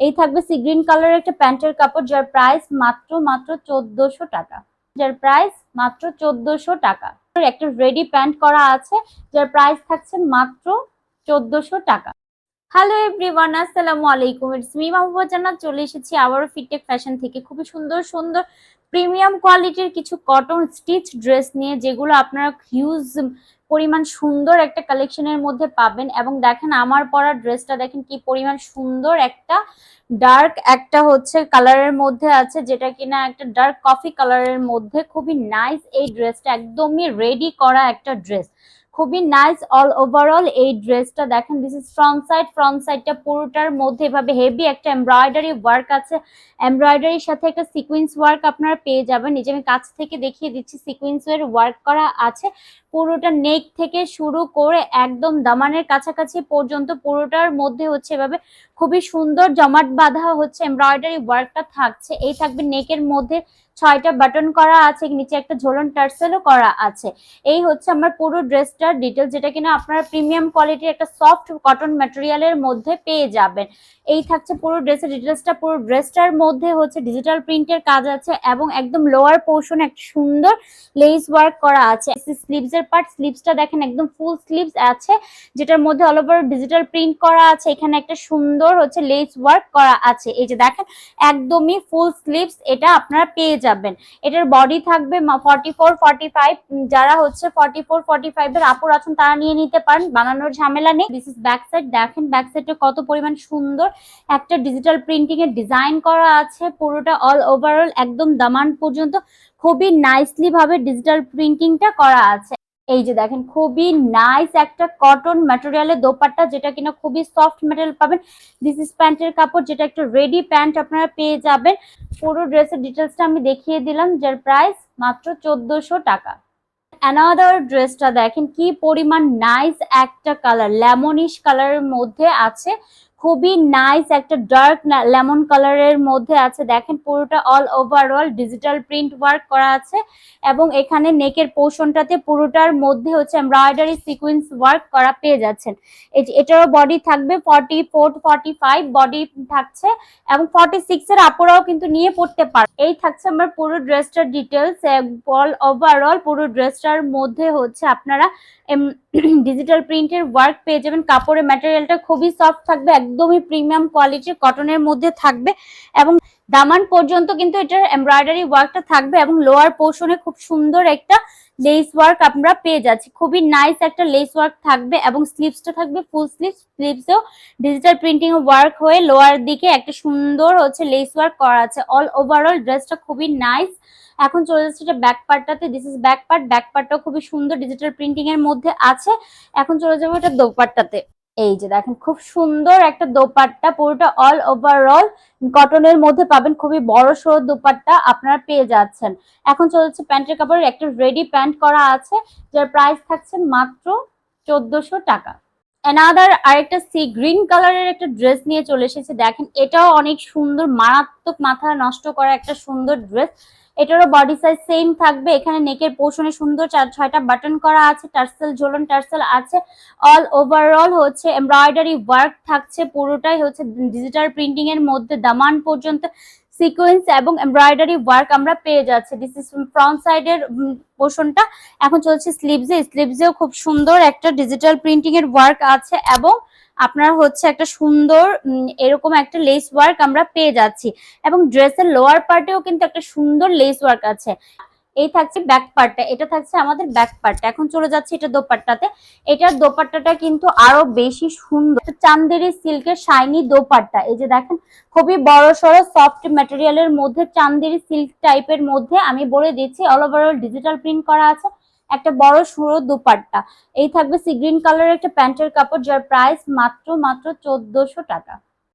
এই থাকবে sea green কালারের একটা প্যান্টের কাপড় যার প্রাইস মাত্র মাত্র চোদ্দশো টাকা। যার প্রাইস মাত্র চোদ্দশো টাকা। একটা রেডি প্যান্ট করা আছে, যার প্রাইস থাকছে মাত্র চোদ্দশো টাকা। হ্যালো এভরিওয়ান আসসালামু আলাইকুম। ইটস মি মাহবুবা জান্নাত চলে এসেছি আবারও ফিটেক ফ্যাশন থেকে। খুবই সুন্দর সুন্দর প্রিমিয়াম কোয়ালিটির কিছু কটন স্টিচ ড্রেস নিয়ে, যেগুলো আপনারা হিউজ পরিমাণ সুন্দর একটা কালেকশনের মধ্যে পাবেন। এবং দেখেন আমার পরা ড্রেসটা দেখেন কি পরিমাণ সুন্দর একটা ডার্ক একটা হচ্ছে কালারের মধ্যে আছে, যেটা কিনা একটা ডার্ক কফি কালারের মধ্যে। খুবই নাইস এই ড্রেসটা একদমই রেডি করা একটা ড্রেস খুবই নাইস অল ওভারঅল এই ড্রেসটা দেখেন this is front side front সাইডটা পুরোটার মধ্যে এভাবে হেভি একটা এমব্রয়ডারি ওয়ার্ক আছে। এমব্রয়ডারির সাথে একটা সিকুয়েন্স ওয়ার্ক আপনারা পেয়ে যাবেন। নিজে আমি কাছ থেকে দেখিয়ে দিচ্ছি সিকুয়েন্সের ওয়ার্ক করা আছে। পুরোটা নেক থেকে শুরু করে একদম দামানের কাছাকাছি পর্যন্ত পুরোটার মধ্যে হচ্ছে এভাবে খুবই সুন্দর জমাট বাঁধা হচ্ছে এমব্রয়ডারি ওয়ার্কটা থাকছে। এই থাকবে নেকের মধ্যে ছয়টা বাটন করা আছে, নিচে একটা ঝোলন টার্সেলও করা আছে। এই হচ্ছে আমার পুরো ড্রেসটার ডিটেল যেটা কিনা আপনারা প্রিমিয়াম কোয়ালিটির একটা সফট কটন ম্যাটেরিয়ালের মধ্যে পেয়ে যাবেন। এই থাকছে পুরো ড্রেসের ডিটেলসটা পুরো ড্রেসটার মধ্যে হচ্ছে ডিজিটাল প্রিন্টের কাজ আছে এবং একদম লোয়ার পোর্শন একটা সুন্দর লেস ওয়ার্ক করা আছে। স্লিভস এর পার্ট স্লিভসটা দেখেন একদম ফুল স্লিভস আছে, যেটার মধ্যে অল ওভার ডিজিটাল প্রিন্ট করা আছে। এখানে একটা সুন্দর হচ্ছে লেস ওয়ার্ক করা আছে। এই যে দেখেন, একদমই ফুল স্লিভস এটা আপনারা পেয়ে যাবেন। এটার বডি থাকবে ফর্টি ফোর ফর্টি ফাইভ যারা হচ্ছে ফর্টি ফোর ফর্টি ফাইভ এর আপুর আছেন, তারা নিয়ে নিতে পারেন, বানানোর ঝামেলা নেই। দিস ইস ব্যাক সাইড দেখেন ব্যাক সাইডে কত পরিমাণ সুন্দর একটা ডিজিটাল প্রিন্টিং এর ডিজাইন করা আছে, পুরোটা অল ওভারঅল একদম দামান পর্যন্ত। খুবই নাইসলি ভাবে ডিজিটাল প্রিন্টিংটা করা আছে। এই যে দেখেন, খুবই নাইস একটা কটন ম্যাটেরিয়ালের দোপাট্টা, যেটা কিনা খুবই সফট ম্যাটেরিয়াল পাবেন। দিস ইস প্যান্টের কাপড়, যেটা একটা রেডি প্যান্ট আপনারা পেয়ে যাবেন। পুরো ড্রেসের ডিটেলসটা আমি দেখিয়ে দিলাম, যার প্রাইস মাত্র চোদ্দশো টাকা। অ্যানাদার ড্রেসটা দেখেন, কি পরিমাণ নাইস একটা কালার লেমনিশ কালারের মধ্যে আছে। খুবই নাইস একটা ডার্ক লেমন কালারের মধ্যে আছে। দেখেন পুরোটা all overall digital print work করা আছে এবং এখানে নেকের পোর্শনটাতে পুরোটার মধ্যে হচ্ছে এমব্রয়ডারি সিকুয়েন্স ওয়ার্ক করা পেয়ে যাচ্ছেন। এটারও বডি থাকবে forty four forty five body থাকছে এবং ফর্টি সিক্স এর আপুরাও কিন্তু নিয়ে পড়তে পারে। এই থাকছে আমার পুরো ড্রেসটার ডিটেলস অল ওভারঅল পুরো ড্রেসটার মধ্যে হচ্ছে আপনারা ডিজিটাল প্রিন্টের ওয়ার্ক পেয়ে যাবেন। কাপড়ের ম্যাটেরিয়ালটা খুবই সফট থাকবে, একদমই প্রিমিয়াম কোয়ালিটির কটনের মধ্যে থাকবে এবং দামান পর্যন্ত কিন্তু এটার এমব্রয়ডারি ওয়ার্কটা থাকবে এবং লোয়ার পোর্শনে খুব সুন্দর একটা লেস ওয়ার্ক আমরা পেয়ে যাচ্ছি। খুবই নাইস একটা লেস ওয়ার্ক থাকবে এবং স্লিভসটা থাকবে ফুল স্লিভ স্লিভসেও ডিজিটাল প্রিন্টিং ওয়ার্ক হয়ে লোয়ার দিকে একটা সুন্দর হচ্ছে লেস ওয়ার্ক করা আছে। অল ওভারঅল ড্রেসটা খুবই নাইস এখন চলে যাচ্ছে এটা back পার্টটাতে this is back part back পার্টটাও খুবই সুন্দর ডিজিটাল প্রিন্টিং এর মধ্যে আছে। এখন চলে যাব এটা দোপাট্টাতে। এই যে দেখেন, খুব সুন্দর একটা দোপাট্টা, পুরোটা অল ওভারঅল কটনের মধ্যে পাবেন খুবই বড় সড়ো দোপাট্টা আপনারা পেয়ে যাচ্ছেন। এখন চলেছে প্যান্টের কাপড়ের একটা রেডি প্যান্ট করা আছে, যার প্রাইস থাকছে মাত্র চোদ্দশো টাকা। এনাদার আরেকটা সি গ্রিন কালারের একটা ড্রেস নিয়ে চলে এসেছে। দেখেন, এটাও অনেক সুন্দর, মারাত্মক মাথা নষ্ট করা একটা সুন্দর ড্রেস এটারও বডি সাইজ সেম থাকবে। এখানে নেকের পোর্শনে সুন্দর চার, ছয়টা বাটন করা আছে টার্সেল ঝোলন টার্সেল আছে। অল ওভারঅল হচ্ছে এমব্রয়ডারি ওয়ার্ক থাকছে, পুরোটাই হচ্ছে ডিজিটাল প্রিন্টিং এর মধ্যে দামান পর্যন্ত সিকোয়েন্স এবং এমব্রয়ডারি ওয়ার্ক আমরা পেয়ে যাচ্ছি। দিস ইস ফ্রন্ট সাইডের পোর্শনটা এখন চলছে স্লিভসে স্লিভসেও খুব সুন্দর একটা ডিজিটাল প্রিন্টিং এর ওয়ার্ক আছে এবং আপনার হচ্ছে একটা সুন্দর এরকম একটা লেস ওয়ার্ক আমরা পেয়ে যাচ্ছি। এবং ড্রেসের লোয়ার পার্টেও কিন্তু একটা সুন্দর লেস ওয়ার্ক আছে। এই থাকছে ব্যাক পার্টটা এটা থাকছে আমাদের ব্যাক পার্টটা এখন চলে যাচ্ছে এটা দোপাট্টাতে। এটার দোপাট্টাটা কিন্তু আরও বেশি সুন্দর। চান্দেরি সিল্কের শাইনি দোপাট্টা। এই যে দেখেন, খুবই বড় সড়ো সফট ম্যাটেরিয়ালের মধ্যে চান্দেরি সিল্ক টাইপের মধ্যে আমি বলে দিচ্ছি অল ওভারঅল ডিজিটাল প্রিন্ট করা আছে। একটা বড় সুরো দুপাট্টা। এই থাকবে সি গ্রিন কালারের একটা প্যান্টের কাপড়, যার প্রাইস মাত্র মাত্র চোদ্দশো টাকা।